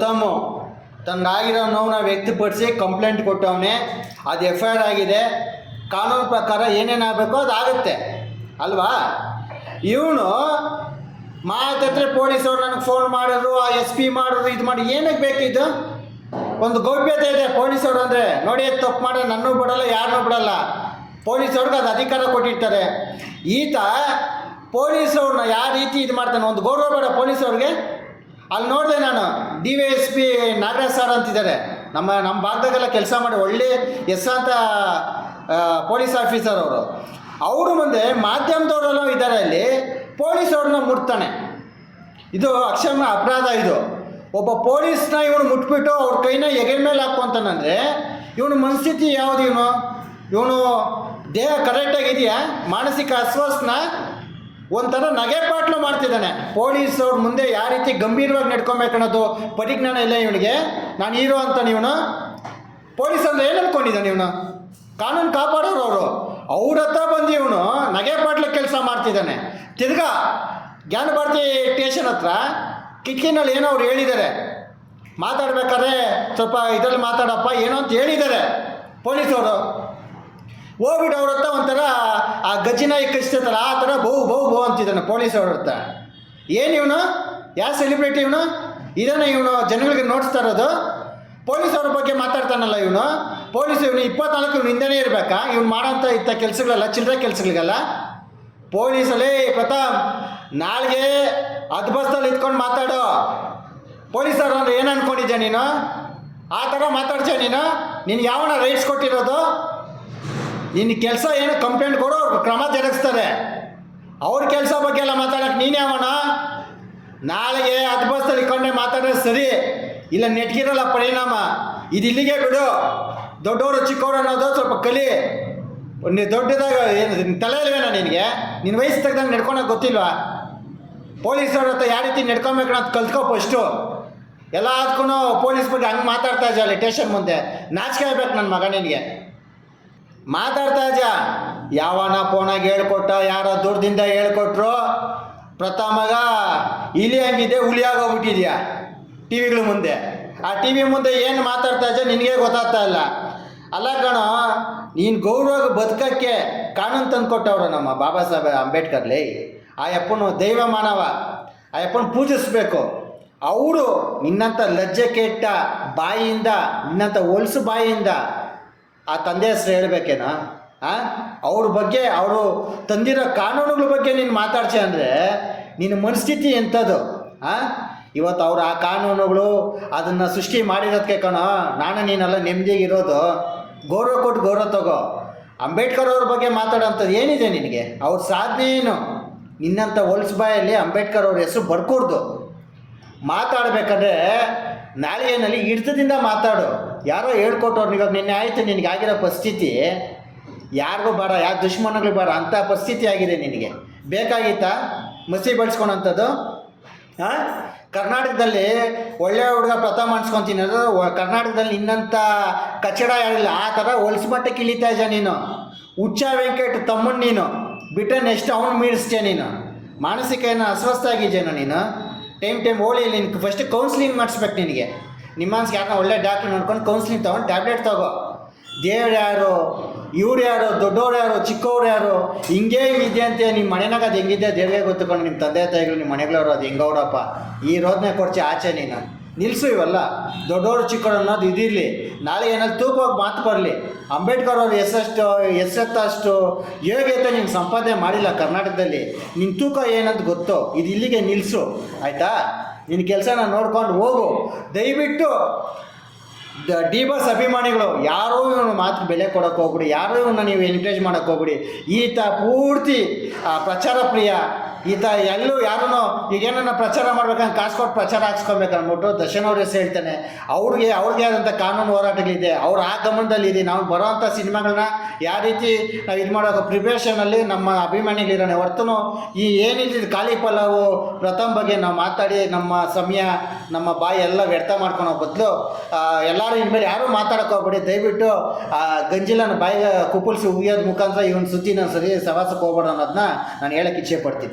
ಪ್ರಥಮ್. ತನಗಾಗಿರೋ ನೋವನ್ನ ವ್ಯಕ್ತಪಡಿಸಿ ಕಂಪ್ಲೇಂಟ್ ಕೊಟ್ಟವನೇ. ಅದು ಎಫ್ ಐ ಆರ್ ಆಗಿದೆ. ಕಾನೂನು ಪ್ರಕಾರ ಏನೇನಾಗಬೇಕೋ ಅದು ಆಗುತ್ತೆ. ಅಲ್ವಾ? ಇವನು ಮಾತತ್ರ ಪೊಲೀಸವ್ರು ನನಗೆ ಫೋನ್ ಮಾಡಿದ್ರು, ಆ ಎಸ್ ಪಿ ಮಾಡಿದ್ರು, ಇದು ಮಾಡಿ ಏನಕ್ಕೆ ಬೇಕಿದ್ದು ಒಂದು ಗೌಪ್ಯತೆ ಇದೆ ಪೊಲೀಸವ್ರು ಅಂದರೆ. ನೋಡಿ ತಪ್ಪು ಮಾಡಿ ನನ್ನೂ ಬಿಡಲ್ಲ, ಯಾರನ್ನೂ ಬಿಡಲ್ಲ. ಪೊಲೀಸವ್ರಿಗೆ ಅದು ಅಧಿಕಾರ ಕೊಟ್ಟಿರ್ತಾರೆ. ಈತ ಪೊಲೀಸವ್ರನ್ನ ಯಾವ ರೀತಿ ಇದು ಮಾಡ್ತಾನೆ? ಒಂದು ಗೌರವ ಬೇಡ ಪೊಲೀಸವ್ರಿಗೆ ಅಲ್ಲಿ ನೋಡಿದೆ ನಾನು, D Y S P Nagaraj sir ಅಂತಿದ್ದಾರೆ. ನಮ್ಮ ನಮ್ಮ ಭಾಗದಾಗೆಲ್ಲ ಕೆಲಸ ಮಾಡಿ ಒಳ್ಳೆ ಅಂತ ಪೊಲೀಸ್ ಆಫೀಸರ್ ಅವರು. ಅವರು ಮುಂದೆ ಮಾಧ್ಯಮದವರೆಲ್ಲ ಇದ್ದಾರೆ ಅಲ್ಲಿ, ಪೊಲೀಸ್ ಅವ್ರನ್ನ ಮುಟ್ತಾನೆ. ಇದು ಅಕ್ಷಮ ಅಪರಾಧ ಇದು. ಒಬ್ಬ ಪೊಲೀಸ್ನ ಇವನು ಮುಟ್ಬಿಟ್ಟು ಅವ್ರ ಕೈನ ಎಗೆ ಮೇಲೆ ಹಾಕ್ಕೊಂತಾನಂದ್ರೆ, ಇವನು ಮನಸ್ಥಿತಿ ಯಾವುದು ಇವನು? ಇವನು ದೇಹ ಕರೆಕ್ಟಾಗಿದೆಯಾ ಮಾನಸಿಕ ಅಸ್ವಸ್ಥನ ಒಂಥರ ನಗೆಪಾಟ್ಲು ಮಾಡ್ತಿದ್ದಾನೆ. ಪೊಲೀಸ್ ಅವ್ರ ಮುಂದೆ ಯಾವ ರೀತಿ ಗಂಭೀರವಾಗಿ ನಡ್ಕೊಬೇಕನ್ನೋದು ಪರಿಜ್ಞಾನ ಇಲ್ಲ ಇವನಿಗೆ. ನಾನು ಹೀರೋ ಅಂತ ಇವನು ಪೊಲೀಸ್ ಅಂದ್ರೆ ಏನು ಅನ್ಕೊಂಡಿದ್ದಾನೆ ಇವನು ಕಾನೂನು ಕಾಪಾಡೋರು ಅವರು. ಅವ್ರ ಹತ್ರ ಬಂದು ಇವನು ನಗೆಪಾಟ್ಲ ಕೆಲಸ ಮಾಡ್ತಿದ್ದಾನೆ. ತಿರ್ಗಾ ಜ್ಞಾನ ಭಾರತಿ ಸ್ಟೇಷನ್ ಹತ್ರ ಕಿಟಕಿನಲ್ಲಿ ಏನೋ ಅವ್ರು ಹೇಳಿದ್ದಾರೆ. ಮಾತಾಡ್ಬೇಕಾದ್ರೆ ಸ್ವಲ್ಪ ಇದರಲ್ಲಿ ಮಾತಾಡಪ್ಪ, ಏನೋ ಅಂತ ಹೇಳಿದ್ದಾರೆ ಪೊಲೀಸವರು. ಹೋಗ್ಬಿಟ್ಟು ಅವ್ರ ಹತ್ರ ಒಂಥರ ಆ ಗಜ್ಜಿನಾಯಿ ಕಚ್ತೈತಲ್ಲ ಆ ಥರ ಬಹು ಬಹು ಬಹು ಅಂತಿದ್ದಾನೆ ಪೊಲೀಸ್ ಅವ್ರ ಹತ್ರ. ಏನು ಇವನು? ಯಾವ ಸೆಲೆಬ್ರಿಟಿ ಇವನು? ಇದನ್ನು ಇವನು ಜನಗಳಿಗೆ ನೋಡಿಸ್ತಾ ಇರೋದು ಪೊಲೀಸ್ ಅವ್ರ ಬಗ್ಗೆ ಮಾತಾಡ್ತಾನಲ್ಲ ಇವನು. ಪೊಲೀಸ್ ಇವನು ಇಪ್ಪತ್ನಾಲ್ಕು ಇವನು ಇರಬೇಕಾ? ಇವ್ನು ಮಾಡೋಂಥ ಇಂಥ ಕೆಲಸಗಳೆಲ್ಲ ಚಿಲ್ಲರೆ ಕೆಲಸಗಳಿಗೆಲ್ಲ? ಪೊಲೀಸಲ್ಲೇ, ಪ್ರತಾಪ್, ನಾಳೆಗೆ ಅದ್ಬಸ್ತಲ್ಲಿ ಇದ್ಕೊಂಡು ಮಾತಾಡು. ಪೊಲೀಸರು ಅಂದ್ರೆ ಏನು ಅನ್ಕೊಂಡಿದ್ದೆ ನೀನು? ಆ ಥರ ಮಾತಾಡ್ತೀಯ ನೀನು? ನೀನು ಯಾವನ ರೈಟ್ಸ್ ಕೊಟ್ಟಿರೋದು? ನಿನ್ನ ಕೆಲಸ ಏನು ಕಂಪ್ಲೇಂಟ್ ಕೊಡು ಕ್ರಮ ಜರುಗಿಸ್ತಾರೆ. ಅವ್ರ ಕೆಲಸ ಬಗ್ಗೆ ಎಲ್ಲ ಮಾತಾಡಕ್ಕೆ ನೀನೇ ಅವನ? ನಾಳೆಗೆ ಅದ್ಬಸ್ತಲ್ಲಿ ಕಣ್ಣೆ ಮಾತಾಡೋದು ಸರಿ. ಇಲ್ಲ ನೆಟ್ಗಿರಲ್ಲ ಪರಿಣಾಮ. ಇದು ಇಲ್ಲಿಗೆ ಬಿಡು. ದೊಡ್ಡವರು ಚಿಕ್ಕವರು ಅನ್ನೋದು ಸ್ವಲ್ಪ ಕಲಿ. ನೀ ದೊಡ್ಡದಾಗ ಏನು ತಲೆ ಇಲ್ವೇನ ನಿನಗೆ? ನಿನ್ನ ವಯಸ್ಸು ತೆಗ್ದಂಗೆ ನಡ್ಕೊಳಕ್ಕೆ ಗೊತ್ತಿಲ್ವಾ? ಪೊಲೀಸರ ಹತ್ರ ಯಾವ ರೀತಿ ನಡ್ಕೊಬೇಕು ಅಂತ ಕಲ್ತ್ಕೋ ಫಸ್ಟು ಎಲ್ಲ ಅದಕ್ಕೂ ಪೊಲೀಸ್ ಬಗ್ಗೆ ಹಂಗೆ ಮಾತಾಡ್ತಾ ಇದ್ದಾಳೆ ಟೇಷನ್ ಮುಂದೆ. ನಾಚಿಕೆ ಆಗ್ಬೇಕು ನನ್ನ ಮಗ ನಿನಗೆ. ಮಾತಾಡ್ತಾ ಇದ್ದ ಯಾವನ ಫೋನಾಗ ಹೇಳ್ಕೊಟ್ಟ, ಯಾರ ದೂರದಿಂದ ಹೇಳ್ಕೊಟ್ರು? ಪ್ರಥಮಗ ಇಲಿ ಹಂಗಿದೆ, ಹುಲಿ ಆಗೋಗ್ಬಿಟ್ಟಿದ್ಯಾ? ಟಿ ವಿಗಳ ಮುಂದೆ. ಆ ಟಿ ವಿ ಮುಂದೆ ಏನು ಮಾತಾಡ್ತಾ ಇದ್ದ ನಿನಗೆ ಗೊತ್ತಾಗ್ತಾ ಇಲ್ಲ. ಅಲ್ಲ ಕಣೋ, ನೀನು ಗೌರವ ಬದುಕಕ್ಕೆ ಕಾನೂನು ತಂದು ಕೊಟ್ಟವ್ರು ನಮ್ಮ ಬಾಬಾ ಸಾಹೇಬ್ ಅಂಬೇಡ್ಕರ್ಲಿ ಆ ಅಪ್ಪನು ದೈವ ಮಾನವ. ಆ ಅಪ್ಪನ ಪೂಜಿಸ್ಬೇಕು. ಅವರು ನಿನ್ನಂಥ ಲಜ್ಜೆ ಕೆಟ್ಟ ಬಾಯಿಯಿಂದ, ನಿನ್ನಂಥ ಹೊಲ್ಸು ಬಾಯಿಯಿಂದ ಆ ತಂದೆ ಹೆಸರು ಹೇಳ್ಬೇಕೇನೋ? ಆ? ಅವ್ರ ಬಗ್ಗೆ, ಅವರು ತಂದಿರೋ ಕಾನೂನುಗಳ ಬಗ್ಗೆ ನೀನು ಮಾತಾಡ್ಸಿ ಅಂದರೆ ನಿನ್ನ ಮನಸ್ಥಿತಿ ಎಂಥದ್ದು ಆ? ಇವತ್ತು ಅವ್ರು ಆ ಕಾನೂನುಗಳು ಅದನ್ನು ಸೃಷ್ಟಿ ಮಾಡಿರೋದಕ್ಕೆ ಕಣೋ, ನಾನು ನೀನೆಲ್ಲ ನೆಮ್ಮದಿಗಿರೋದು ಗೌರವ ಕೊಟ್ಟು ಗೌರವ ತಗೋ. ಅಂಬೇಡ್ಕರ್ ಅವ್ರ ಬಗ್ಗೆ ಮಾತಾಡೋಂಥದ್ದು ಏನಿದೆ ನಿನಗೆ? ಅವ್ರ ಸಾಧನೆ ಏನು? ನಿನ್ನಂಥ ಹೊಲ್ಸು ಬಾಯಲ್ಲಿ ಅಂಬೇಡ್ಕರ್ ಅವ್ರ ಹೆಸರು ಬರ್ಕೂಡ್ದು. ಮಾತಾಡಬೇಕಾದ್ರೆ ನಾಳೆಯಲ್ಲಿ ಹಿಡಿತದಿಂದ ಮಾತಾಡು. ಯಾರೋ ಹೇಳ್ಕೊಟ್ಟವ್ರು ಇವಾಗ ನಿನ್ನೆ ಆಯಿತು, ನಿನಗೆ ಆಗಿರೋ ಪರಿಸ್ಥಿತಿ. ಯಾರಿಗೂ ಬೇಡ ಯಾವ ದುಶ್ಮನಗಳು ಬೇಡ, ಅಂಥ ಪರಿಸ್ಥಿತಿ ಆಗಿದೆ ನಿನಗೆ. ಬೇಕಾಗಿತ್ತಾ? ಮಸಿ ಬಳಸ್ಕೊಳಂಥದ್ದು ಹಾಂ ಕರ್ನಾಟಕದಲ್ಲಿ ಒಳ್ಳೆಯ ಹುಡುಗ ಪ್ರಥಮ ಅನ್ಸ್ಕೊತೀನಿ. ಅಂದರೆ ಕರ್ನಾಟಕದಲ್ಲಿ ಇನ್ನಂಥ ಕಚಡ ಯಾರಿಲ್ಲ. ಆ ಥರ ಹೊಲ್ಸು ಮಟ್ಟಕ್ಕೆ ಇಳಿತಾ ಇದ್ದ ನೀನು? ಹುಚ್ಚ ವೆಂಕಟ್ ತಮ್ಮನ್ ನೀನು. ಬಿಟ್ಟರೆ ನೆಕ್ಸ್ಟ್ ಅವನು ಮೀರಿಸ್ತೀಯ ನೀನು? ಮಾನಸಿಕ ಏನೋ ಅಸ್ವಸ್ಥ ಆಗಿದ್ದೇನೋ ನೀನು? ಟೈಮ್ ಟೈಮ್ ಹೋಳಿ ನಿನ್ಗೆ ಫಸ್ಟ್ ಕೌನ್ಸಿಲಿಂಗ್ ಮಾಡಿಸ್ಬೇಕು ನಿನಗೆ. ನಿಮ್ಮನ್ಸ್ಗೆ ಯಾಕೆ ಒಳ್ಳೆ ಡಾಕ್ಟ್ರ್ ನೋಡ್ಕೊಂಡು ಕೌನ್ಸ್ಲಿಂಗ್ ತೊಗೊಂಡು ಟ್ಯಾಬ್ಲೆಟ್ ತಗೋ. ದೇವ್ರು ಯಾರು? ಇವ್ರು ಯಾರು? ದೊಡ್ಡವ್ರು ಯಾರು? ಚಿಕ್ಕವ್ರು ಯಾರು? ಹಿಂಗೇ ಇದೆ ಅಂತ? ನಿಮ್ಮ ಮನೆನಾಗ ಅದು ಹೆಂಗಿದೆ? ದೇವ್ರಿಗೆ ಗೊತ್ತುಕೊಂಡು ನಿಮ್ಮ ತಂದೆ ತಾಯಿಗಳು ನಿಮ್ಮ ಮನೆಗಳವರು ಅದು ಹೆಂಗವ್ರಪ್ಪ? ಈ ರೋದನೆ ಕೊಡ್ಚಿ ಆಚೆ ನೀನು. ನಿಲ್ಲಿಸು ಇವಲ್ಲ. ದೊಡ್ಡವರು ಚಿಕ್ಕವರು ಅನ್ನೋದು ಇದಿರಲಿ. ನಾಳೆ ಏನಾದ್ರು ತೂಕವಾಗಿ ಮಾತು ಬರಲಿ. ಅಂಬೇಡ್ಕರ್ ಅವರು ಎಷ್ಟಷ್ಟು ಹೇಗೆ ಯೋಗ್ಯತೆ ನೀನು ಸಂಪಾದನೆ ಮಾಡಿಲ್ಲ ಕರ್ನಾಟಕದಲ್ಲಿ. ನಿನ್ನ ತೂಕ ಏನಂತ ಗೊತ್ತು? ಇದು ಇಲ್ಲಿಗೆ ನಿಲ್ಲಿಸು ಆಯಿತಾ? ನಿನ್ನ ಕೆಲಸನ ನೋಡ್ಕೊಂಡು ಹೋಗು. ದಯವಿಟ್ಟು ಡಿ ಬಸ್ ಅಭಿಮಾನಿಗಳು, ಯಾರೂ ಇವನು ಮಾತು ಬೆಲೆ ಕೊಡೋಕೆ ಹೋಗ್ಬಿಡಿ, ಯಾರೂ ಇವನ್ನ ನೀವು ಎನ್ಕರೇಜ್ ಮಾಡೋಕೆ ಹೋಗ್ಬಿಡಿ. ಈತ ಪೂರ್ತಿ ಪ್ರಚಾರ ಪ್ರಿಯ ಈತ ಎಲ್ಲೂ ಈಗ ಏನನ್ನ ಪ್ರಚಾರ ಮಾಡ್ಬೇಕಂತ ಕಾಸು ಕೊಟ್ಟು ಪ್ರಚಾರ ಹಾಕ್ಸ್ಕೊಬೇಕು ಅಂದ್ಬಿಟ್ಟು ದರ್ಶನ್ ಅವ್ರ ಹೆಸರು ಹೇಳ್ತಾನೆ. ಅವ್ರಿಗೆ ಅವ್ರಿಗೆ ಆದಂಥ ಕಾನೂನು ಹೋರಾಟಗಳಿದೆ. ಅವ್ರು ಆ ಗಮನದಲ್ಲಿದೆ ನಾವು ಬರೋವಂಥ ಸಿನಿಮಾಗಳನ್ನ ಯಾವ ರೀತಿ ಇದು ಮಾಡೋಕೆ ಪ್ರಿಪ್ರೇಷನಲ್ಲಿ ನಮ್ಮ ಅಭಿಮಾನಿಗಳಿರೋಣ ಹೊರ್ತೂ ಈ ಏನಿಲ್ಲ ಖಾಲಿ ಪಲಾವು ಪ್ರಥಮ ಬಗ್ಗೆ ನಾವು ಮಾತಾಡಿ ನಮ್ಮ ಸಮಯ, ನಮ್ಮ ಬಾಯಿ ಎಲ್ಲ ವ್ಯರ್ಥ ಮಾಡ್ಕೊಳೋ ಬದಲು ಎಲ್ಲರೂ ಇನ್ಮೇಲೆ ಯಾರೂ ಮಾತಾಡೋಕೆ ಹೋಗ್ಬೇಡಿ. ದಯವಿಟ್ಟು, ಆ, ಗಂಜಿಲನ ಬಾಯಿಗೆ ಕುಪ್ಪಳಿಸಿ ಉಗಿಯೋದ್ ಮುಖಾಂತರ ಇವನ್ ನಾನು ಸರಿ ಸವಾಸಕ್ಕೆ ಹೋಗ್ಬೇಡ ಅನ್ನೋದನ್ನ ನಾನು ಹೇಳಕ್ಕೆ ಇಚ್ಛೆ ಪಡ್ತೀನಿ.